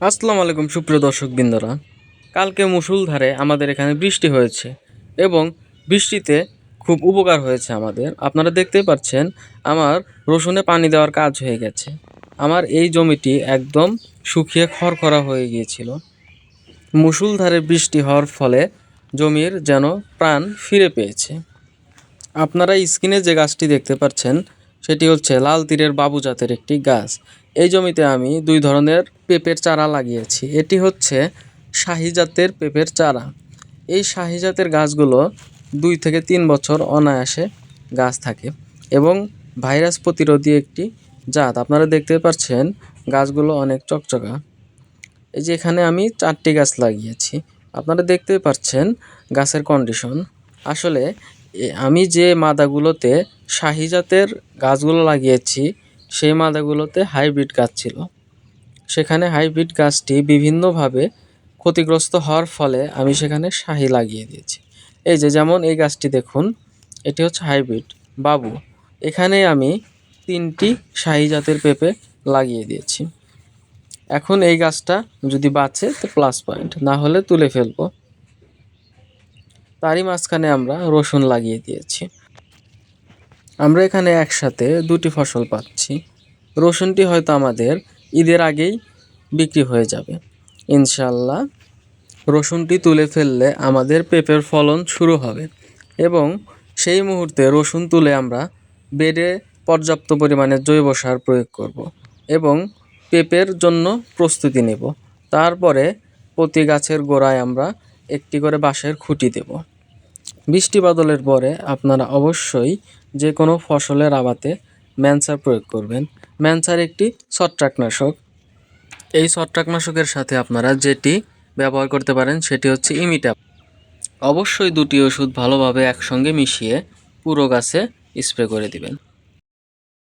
আসসালামু আলাইকুম সুপ্রিয় দর্শক বিন্দরা কালকে মুসুলধারে আমাদের এখানে বৃষ্টি হয়েছে এবং বৃষ্টিতে খুব উপকার হয়েছে আমাদের। আপনারা দেখতেই পাচ্ছেন, আমার রসুনে পানি দেওয়ার কাজ হয়ে গেছে। আমার এই জমিটি একদম শুকিয়ে খড়খড়া হয়ে গিয়েছিল। মুসুলধারে বৃষ্টি হওয়ার ফলে জমির যেন প্রাণ ফিরে পেয়েছে। আপনারা স্ক্রিনে যে গাছটি দেখতে পাচ্ছেন, সেটি হচ্ছে লাল তীরের বাবু জাতের একটি গাছ। এই জমিতে আমি দুই ধরনের পেঁপের চারা লাগিয়েছি। এটি হচ্ছে শাহি জাতের পেঁপের চারা। এই শাহি জাতের গাছগুলো দুই থেকে তিন বছর অনায়াসে গাছ থাকে এবং ভাইরাস প্রতিরোধী একটি জাত। আপনারা দেখতে পাচ্ছেন গাছগুলো অনেক চকচকা। এই যে এখানে আমি চারটি গাছ লাগিয়েছি। আপনারা দেখতে পাচ্ছেন গাছের কন্ডিশন আসলে আমি যে মাদাগুলোতে শাহি জাতের গাছগুলো লাগিয়েছি সেই মাদাগুলোতে হাইব্রিড গাছ ছিল। সেখানে হাইব্রিড গাছটি বিভিন্নভাবে ক্ষতিগ্রস্ত হওয়ার ফলে আমি সেখানে শাহি লাগিয়ে দিয়েছি। এই যে যেমন এই গাছটি দেখুন, এটি হচ্ছে হাইব্রিড। বাবু, এখানে আমি তিনটি শাহি জাতের পেঁপে লাগিয়ে দিয়েছি। এখন এই গাছটা যদি বাঁচে তো প্লাস পয়েন্ট না হলে তুলে ফেলব। তারই মাঝখানে আমরা রসুন লাগিয়ে দিয়েছি। আমরা এখানে একসাথে দুটি ফসল পাচ্ছি। রসুনটি হয়তো আমাদের ঈদের আগেই বিক্রি হয়ে যাবে। ইনশাল্লাহ রসুনটি তুলে ফেললে আমাদের পেঁপের ফলন শুরু হবে এবং সেই মুহূর্তে রসুন তুলে আমরা বেডে পর্যাপ্ত পরিমাণে জৈব সার প্রয়োগ করব এবং পেঁপের জন্য প্রস্তুতি নেব। তারপরে প্রতি গাছের গোড়ায় আমরা একটি করে বাঁশের খুঁটি দেব। বৃষ্টি বাদলের পরে আপনারা অবশ্যই যে কোনো ফসলের আবাতে ম্যানসার প্রয়োগ করবেন। ম্যানসার একটি ছত্রাকনাশক। এই ছত্রাকনাশকের সাথে আপনারা যেটি ব্যবহার করতে পারেন সেটি হচ্ছে ইমিটাপ অবশ্যই দুটি ওষুধ ভালোভাবে একসঙ্গে মিশিয়ে পুরো গাছে স্প্রে করে দিবেন।